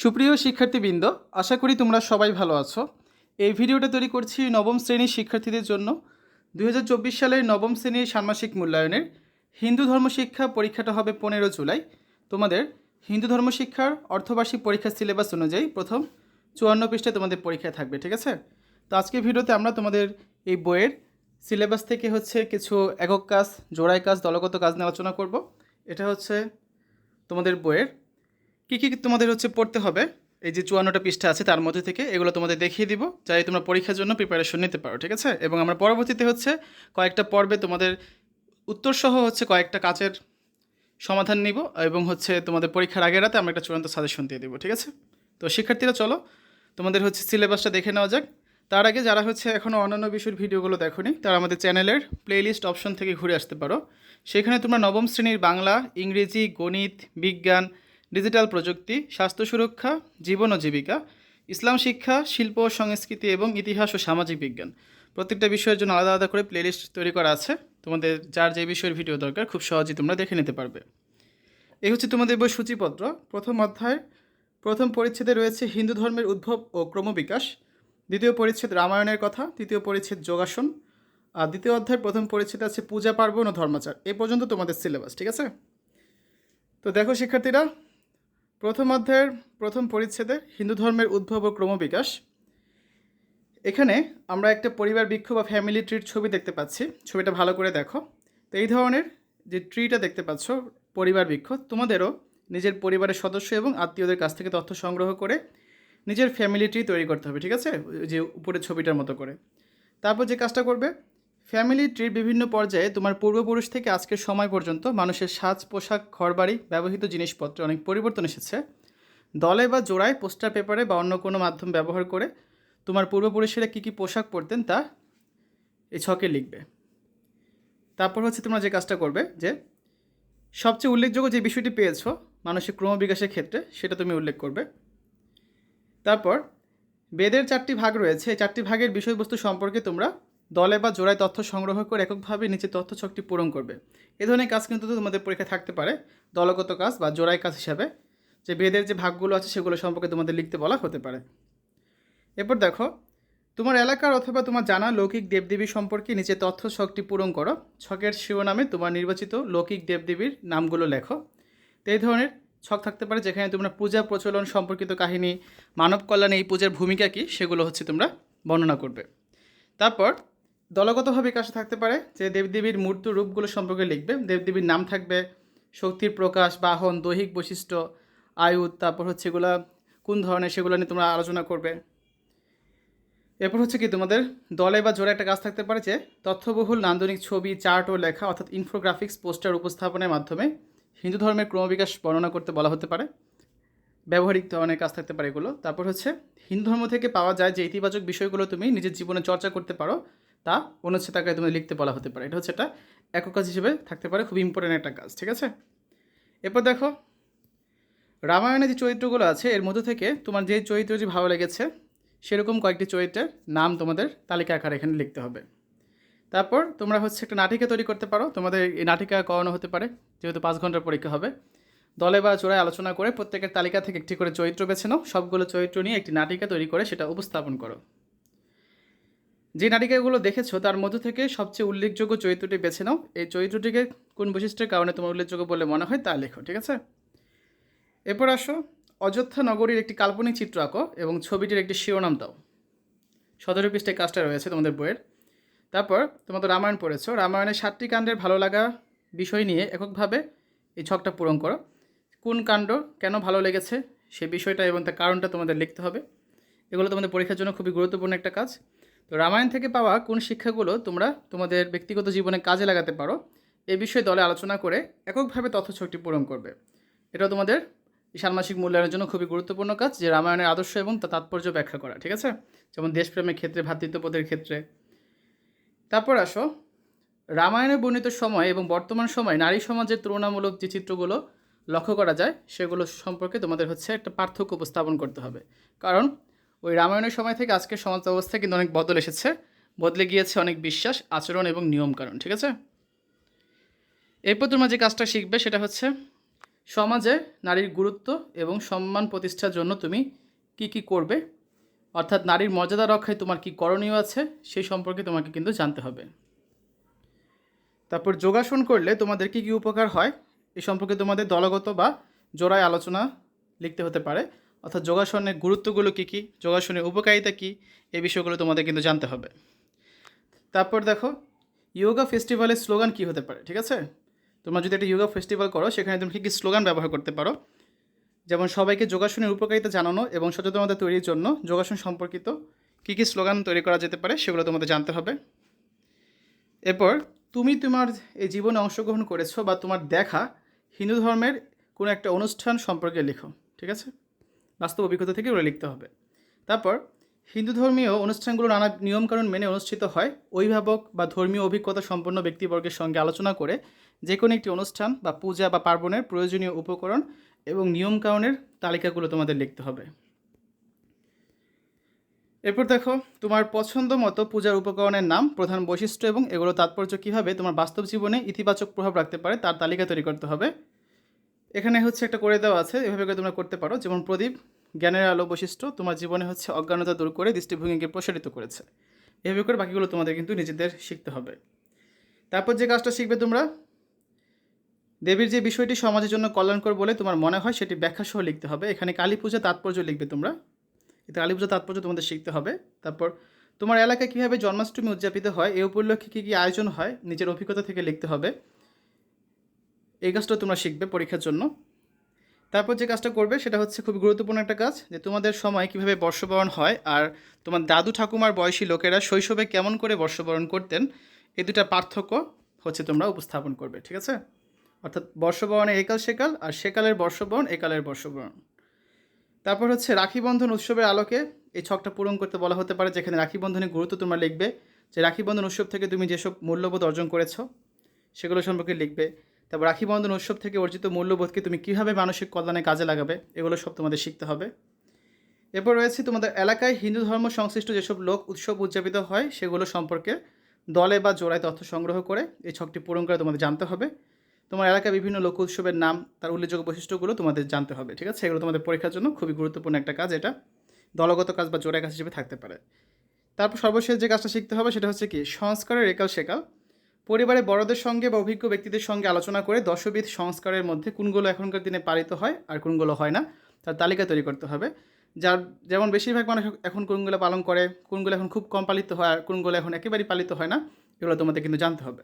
সুপ্রিয় শিক্ষার্থীবৃন্দ, আশা করি তোমরা সবাই ভালো আছো। এই ভিডিওটা তৈরি করছি নবম শ্রেণির শিক্ষার্থীদের জন্য। দু হাজার চব্বিশ সালের নবম শ্রেণির ষান্মাসিক মূল্যায়নের হিন্দু ধর্ম শিক্ষা পরীক্ষাটা হবে পনেরো জুলাই। তোমাদের হিন্দু ধর্ম শিক্ষার অর্ধবার্ষিক পরীক্ষার সিলেবাস অনুযায়ী প্রথম চুয়ান্ন পৃষ্ঠায় তোমাদের পরীক্ষায় থাকবে, ঠিক আছে? তো আজকের ভিডিওতে আমরা তোমাদের এই বইয়ের সিলেবাস থেকে হচ্ছে কিছু একক কাজ জোড়াই কাজ, দলগত কাজ নিয়ে আলোচনা করব। এটা হচ্ছে তোমাদের বইয়ের কী কী তোমাদের হচ্ছে পড়তে হবে? এই যে চুয়ান্নটা পৃষ্ঠা আছে তার মধ্যে থেকে এগুলো তোমাদের দেখিয়ে দিব যাই তোমরা পরীক্ষার জন্য প্রিপারেশন নিতে পারো, ঠিক আছে? এবং আমরা পরবর্তীতে হচ্ছে কয়েকটা পর্বে তোমাদের উত্তরসহ হচ্ছে কয়েকটা কাজের সমাধান নিব এবং হচ্ছে তোমাদের পরীক্ষার আগের রাতে আমরা একটা চূড়ান্ত সাজেশন দিয়ে দেবো, ঠিক আছে? তো শিক্ষার্থীরা, চলো তোমাদের হচ্ছে সিলেবাসটা দেখে নেওয়া যাক। তার আগে যারা হচ্ছে এখনও অন্যান্য বিষয়ের ভিডিওগুলো দেখোনি, তারা আমাদের চ্যানেলের প্লেলিস্ট অপশন থেকে ঘুরে আসতে পারো। সেখানে তোমরা নবম শ্রেণির বাংলা, ইংরেজি, গণিত, বিজ্ঞান ডিজিটাল প্রযুক্তি, স্বাস্থ্য সুরক্ষা, জীবন ও জীবিকা, ইসলাম শিক্ষা, শিল্প ও সংস্কৃতি এবং ইতিহাস ও সামাজিক বিজ্ঞান। প্রত্যেকটা বিষয়ের জন্য আলাদা আলাদা করে প্লেলিস্ট তৈরি করা আছে। তোমাদের যার যে বিষয়ের ভিডিও দরকার, খুব সহজেই তোমরা দেখে নিতে পারবে। এই হচ্ছে তোমাদের বই সূচিপত্র। প্রথম অধ্যায়, প্রথম পরিচ্ছেদে রয়েছে হিন্দু ধর্মের উদ্ভব ও ক্রমবিকাশ। দ্বিতীয় পরিচ্ছেদ রামায়ণের কথা, তৃতীয় পরিচ্ছেদ যোগাসন, আর দ্বিতীয় অধ্যায়ের প্রথম পরিচ্ছেদ আছে পূজা, পার্বণ ও ধর্মাচার। এ পর্যন্ত তোমাদের সিলেবাস ঠিক আছে? তো দেখো শিক্ষার্থীরা প্রথম অধ্যায়ের প্রথম পরিচ্ছেদে হিন্দু ধর্মের উদ্ভব ও ক্রমবিকাশ। এখানে আমরা একটা পরিবার বৃক্ষ বা ফ্যামিলি ট্রির ছবি দেখতে পাচ্ছি। ছবিটা ভালো করে দেখো। তো এই ধরনের যে ট্রিটা দেখতে পাচ্ছ, পরিবার বৃক্ষ তোমাদেরও নিজের পরিবারের সদস্য এবং আত্মীয়দের কাছ থেকে তথ্য সংগ্রহ করে নিজের ফ্যামিলি ট্রি তৈরি করতে হবে, ঠিক আছে? যে উপরের ছবিটার মতো করে। তারপর যে কাজটা করবে ফ্যামিলি ট্রির বিভিন্ন পর্যায়ে তোমার পূর্বপুরুষ থেকে আজকের সময় পর্যন্ত মানুষের সাজ, পোশাক, ঘরবাড়ি, ব্যবহৃত জিনিসপত্রে অনেক পরিবর্তন এসেছে। দলে বা জোড়ায় পোস্টার পেপারে বা অন্য কোনো মাধ্যম ব্যবহার করে তোমার পূর্বপুরুষেরা কী কী পোশাক পরতেন তা এই ছকে লিখবে। তারপর হচ্ছে তোমরা যে কাজটা করবে যে সবচেয়ে উল্লেখযোগ্য যে বিষয়টি পেয়েছ মানসিক ক্রমবিকাশের ক্ষেত্রে সেটা তুমি উল্লেখ করবে। তারপর বেদের চারটি ভাগ রয়েছে। এই চারটি ভাগের বিষয়বস্তু সম্পর্কে তোমরা দলে বা জোড়ায় তথ্য সংগ্রহ করে এককভাবে নিচে তথ্য ছকটি পূরণ করবে। এ ধরনের কাজ কিন্তু তোমাদের পরীক্ষায় থাকতে পারে। দলগত কাজ বা জোড়াই কাজ হিসাবে যে বেদের যে ভাগগুলো আছে সেগুলো সম্পর্কে তোমাদের লিখতে বলা হতে পারে। এরপর দেখো, তোমার এলাকার অথবা তোমার জানা লৌকিক দেবদেবী সম্পর্কে নিচে তথ্য ছকটি পূরণ করো। ছকের শিরোনামে তোমার নির্বাচিত লৌকিক দেবদেবীর নামগুলো লেখো। তো এই ধরনের ছক থাকতে পারে যেখানে তোমরা পূজা প্রচলন সম্পর্কিত কাহিনী, মানব কল্যাণে এই পূজার ভূমিকা কী সেগুলো হচ্ছে তোমরা বর্ণনা করবে। তারপর দলগতভাবে কাছে থাকতে পারে যে দেবদেবীর মূর্ত রূপগুলো সম্পর্কে লিখবে। দেবদেবীর নাম থাকবে, শক্তির প্রকাশ, বাহন, দৈহিক বৈশিষ্ট্য আয়ুধ তারপর হচ্ছে এগুলা কোন ধরনের সেগুলো নিয়ে তোমরা আলোচনা করবে। এরপর হচ্ছে কি তোমাদের দলে বা জোরে একটা কাজ থাকতে পারে যে তথ্যবহুল নান্দনিক ছবি, চার্ট ও লেখা অর্থাৎ ইনফোগ্রাফিক্স পোস্টার উপস্থাপনের মাধ্যমে হিন্দু ধর্মের ক্রমবিকাশ বর্ণনা করতে বলা হতে পারে। ব্যবহারিক ধরনের কাজ থাকতে পারে এগুলো। তারপর হচ্ছে হিন্দু ধর্ম থেকে পাওয়া যায় যে ইতিবাচক বিষয়গুলো তুমি নিজের জীবনে চর্চা করতে পারো। তা অনুচ্ছেদ আকারে তুমি লিখতে বলা হতে পারে। এটা হচ্ছে একটা একক কাজ হিসেবে থাকতে পারে খুব ইম্পর্টেন্ট একটা কাজ, ঠিক আছে? এরপর দেখো রামায়ণে যে চরিত্রগুলো আছে, এর মধ্যে থেকে তোমার যে চরিত্রটি ভালো লেগেছে, সেরকম কয়েকটি চরিত্রের নাম তোমাদের তালিকা আকারে এখানে লিখতে হবে। তারপর তোমরা হচ্ছে একটা নাটিকা তৈরি করতে পারো, তোমাদের এই নাটিকা করানো হতে পারে, যেহেতু পাঁচ ঘণ্টার পরীক্ষা হবে। দলে বা চোরায় আলোচনা করে প্রত্যেকের তালিকা থেকে একটি করে চরিত্র বেছে নাও, সবগুলো চরিত্র নিয়ে একটি নাটিকা তৈরি করে সেটা উপস্থাপন করো। যে নাটিকাগুলো দেখেছ, তার মধ্যে থেকে সবচেয়ে উল্লেখযোগ্য চরিত্রটি বেছে নাও। এই চরিত্রটিকে কোন বৈশিষ্ট্যের কারণে তোমার উল্লেখযোগ্য বলে মনে হয় তা লেখো, ঠিক আছে? এরপর আসো, অযোধ্যা নগরীর একটি কাল্পনিক চিত্র আঁকো এবং ছবিটির একটি শিরোনাম দাও। সতেরো পৃষ্ঠে কাজটা রয়েছে তোমাদের বইয়ের। তারপর তোমাদের রামায়ণ পড়েছো। রামায়ণের সাতটি কাণ্ডের ভালো লাগা বিষয় নিয়ে এককভাবে এই ছকটা পূরণ করো। কোন কাণ্ড কেন ভালো লেগেছে সে বিষয়টা এবং তার কারণটা তোমাদের লিখতে হবে। এগুলো তোমাদের পরীক্ষার জন্য খুবই গুরুত্বপূর্ণ একটা কাজ। তো রামায়ণ থেকে পাওয়া কোন শিক্ষাগুলো তোমরা তোমাদের ব্যক্তিগত জীবনে কাজে লাগাতে পারো, এ বিষয়ে দলে আলোচনা করে এককভাবে তথ্যছকটি পূরণ করবে। এটা তোমাদের ষান্মাসিক মূল্যায়নের জন্য খুবই গুরুত্বপূর্ণ কাজ যে রামায়ণের আদর্শ এবং তা তাৎপর্য ব্যাখ্যা করা, ঠিক আছে? যেমন দেশপ্রেমের ক্ষেত্রে ভ্রাতৃত্ববোধের ক্ষেত্রে। তারপর আসো, রামায়ণে বর্ণিত সময় এবং বর্তমান সময় নারী সমাজের তুলনামূলক যে চিত্রগুলো লক্ষ্য করা যায়, সেগুলো সম্পর্কে তোমাদের হচ্ছে একটা পার্থক্য উপস্থাপন করতে হবে। কারণ ওই রামায়ণের সময় থেকে আজকের সমাজ ব্যবস্থা কিন্তু অনেক বদল এসেছে। বদলে গিয়েছে অনেক বিশ্বাস, আচরণ এবং নিয়মকানুন, ঠিক আছে? এরপর তোমরা যে কাজটা শিখবে সেটা হচ্ছে, সমাজে নারীর গুরুত্ব এবং সম্মান প্রতিষ্ঠার জন্য তুমি কি কি করবে? অর্থাৎ নারীর মর্যাদা রক্ষায় তোমার কি করণীয় আছে? সেই সম্পর্কে তোমাকে কিন্তু জানতে হবে। তারপর যোগাসন করলে তোমাদের কি কি উপকার হয়? এই সম্পর্কে তোমাদের দলগত বা জোড়ায় আলোচনা লিখতে হতে পারে। অর্থাৎ যোগাসনের গুরুত্বগুলো কী কী? যোগাসনের উপকারিতা কী? এই বিষয়গুলো তোমাদের কিন্তু জানতে হবে। তারপর দেখো, ইয়োগা ফেস্টিভ্যালের স্লোগান কী হতে পারে, ঠিক আছে? তোমরা যদি একটা ইয়োগা ফেস্টিভ্যাল করো, সেখানে তুমি কী কী স্লোগান ব্যবহার করতে পারো? যেমন সবাইকে যোগাসনের উপকারিতা জানানো এবং সচেতনতা তৈরির জন্য যোগাসন সম্পর্কিত কী কী স্লোগান তৈরি করা যেতে পারে, সেগুলো তোমাদের জানতে হবে। এরপর, তুমি তোমার এই জীবনে অংশগ্রহণ করেছ বা তোমার দেখা হিন্দু ধর্মের কোনো একটা অনুষ্ঠান সম্পর্কে লেখো, ঠিক আছে? বাস্তব অভিজ্ঞতা থেকে ওগুলো লিখতে হবে। তারপর, হিন্দু ধর্মীয় অনুষ্ঠানগুলো নানা নিয়মকানুন মেনে অনুষ্ঠিত হয়। অভিভাবক বা ধর্মীয় অভিজ্ঞতা সম্পন্ন ব্যক্তিবর্গের সঙ্গে আলোচনা করে যে কোনো একটি অনুষ্ঠান বা পূজা বা পার্বণের প্রয়োজনীয় উপকরণ এবং নিয়মকানুনের তালিকাগুলো তোমাদের লিখতে হবে। এরপর দেখো, তোমার পছন্দ মতো পূজার উপকরণের নাম, প্রধান বৈশিষ্ট্য এবং এগুলো তাৎপর্য কীভাবে তোমার বাস্তব জীবনে ইতিবাচক প্রভাব রাখতে পারে তার তালিকা তৈরি করতে হবে। এখানে হচ্ছে একটা করে দেওয়া আছে, এভাবে করে তোমরা করতে পারো। যেমন প্রদীপ, জ্ঞানের আলো বৈশিষ্ট্য, তোমার জীবনে হচ্ছে অজ্ঞানতা দূর করে দৃষ্টিভঙ্গিকে প্রসারিত করেছে। এভাবে করে বাকিগুলো তোমাদের কিন্তু নিজেদের শিখতে হবে। তারপর যে কাজটা শিখবে তোমরা? দেবীর যে বিষয়টি সমাজের জন্য কল্যাণকর বলে তোমার মনে হয়, সেটি ব্যাখ্যা সহ লিখতে হবে। এখানে কালী পূজা তাৎপর্য লিখবে তোমরা। এতে কালী পূজা তাৎপর্য তোমাদের শিখতে হবে। তারপর তোমার এলাকায় কীভাবে জন্মাষ্টমী উদযাপিত হয় এই উপলক্ষে কী কী আয়োজন হয়, নিজের অভিজ্ঞতা থেকে লিখতে হবে। এই কাজটা তোমরা শিখবে পরীক্ষার জন্য। তারপর যে কাজটা করবে সেটা হচ্ছে খুবই গুরুত্বপূর্ণ একটা কাজ, যে তোমাদের সময় কীভাবে বর্ষবরণ হয় আর তোমার দাদু ঠাকুমার বয়সী লোকেরা শৈশবে কেমন করে বর্ষবরণ করতেন এই দুটা পার্থক্য হচ্ছে তোমরা উপস্থাপন করবে, ঠিক আছে? অর্থাৎ বর্ষবরণের একাল সেকাল আর সেকালের বর্ষবরণ একালের বর্ষবরণ। তারপর হচ্ছে রাখি বন্ধন উৎসবের আলোকে এই ছকটা পূরণ করতে বলা হতে পারে, যেখানে রাখি বন্ধনের গুরুত্ব তোমরা লিখবে। যে রাখি বন্ধন উৎসব থেকে তুমি যেসব মূল্যবোধ অর্জন করেছ, সেগুলো সম্পর্কে লিখবে। তারপর রাখি বন্ধন উৎসব থেকে অর্জিত মূল্যবোধকে তুমি কীভাবে মানসিক কল্যাণে কাজে লাগাবে? এগুলো সব তোমাদের শিখতে হবে। এরপর রয়েছে তোমাদের এলাকায় হিন্দু ধর্ম সংশ্লিষ্ট যেসব লোক উৎসব উদযাপিত হয়, সেগুলো সম্পর্কে দলে বা জোড়ায় তথ্য সংগ্রহ করে এই ছকটি পূরণ করে তোমাদের জানতে হবে। তোমার এলাকায় বিভিন্ন লোক উৎসবের নাম, তার উল্লেখযোগ্য বৈশিষ্ট্যগুলো তোমাদের জানতে হবে, ঠিক আছে? এগুলো তোমাদের পরীক্ষার জন্য খুবই গুরুত্বপূর্ণ একটা কাজ এটা। দলগত কাজ বা জোড়ায় কাজ হিসেবে থাকতে পারে। তারপর সর্বশেষ যে কাজটা শিখতে হবে সেটা হচ্ছে কি? সংস্কারের একাল শেখাল পরিবারে বড়দের সঙ্গে বা অভিজ্ঞ ব্যক্তিদের সঙ্গে আলোচনা করে দশবিধ সংস্কারের মধ্যে কোনগুলো এখনকার দিনে পালিত হয় আর কোনগুলো হয় না, তার তালিকা তৈরি করতে হবে। যার যেমন বেশিরভাগ মানুষ এখন কোনগুলো পালন করে, কোনগুলো এখন খুব কম পালিত হয় আর কোনগুলো এখন একেবারেই পালিত হয় না, এগুলো তোমাদের কিন্তু জানতে হবে।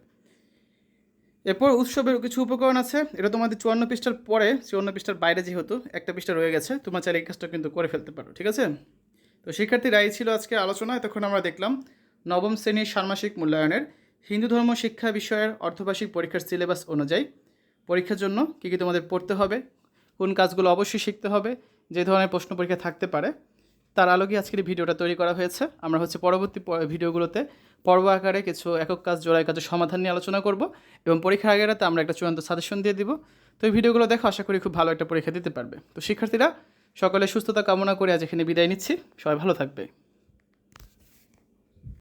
এরপর উৎসবের কিছু উপকরণ আছে, এটা তোমাদের চুয়ান্ন পৃষ্ঠার পরে, চুয়ান্ন পৃষ্ঠার বাইরে যেহেতু একটা পৃষ্ঠা রয়ে গেছে, তোমার চাইলে এই কাজটা কিন্তু করে ফেলতে পারো, ঠিক আছে? তো শিক্ষার্থীরা, এই ছিল আজকে আলোচনা, এতক্ষণ আমরা দেখলাম নবম শ্রেণির ষান্মাসিক মূল্যায়নের। হিন্দু ধর্ম শিক্ষা বিষয়ের অর্ধবার্ষিক পরীক্ষার সিলেবাস অনুযায়ী পরীক্ষার জন্য কী কী তোমাদের পড়তে হবে, কোন কাজগুলো অবশ্যই শিখতে হবে, যে ধরনের প্রশ্ন পরীক্ষা থাকতে পারে, তার আলোকে আজকের এই ভিডিওটা তৈরি করা হয়েছে। আমরা হচ্ছে পরবর্তী ভিডিওগুলোতে পর্ব আকারে কিছু একক কাজ জোড়াই কাজের সমাধান নিয়ে আলোচনা করব এবং পরীক্ষার আগে রাতে আমরা একটা চূড়ান্ত সাজেশন দিয়ে দিব। তো এই ভিডিওগুলো দেখো, আশা করি খুব ভালো একটা পরীক্ষা দিতে পারবে। তো শিক্ষার্থীরা, সকলে সুস্থতা কামনা করে আজ এখানে বিদায় নিচ্ছি। সবাই ভালো থাকবে।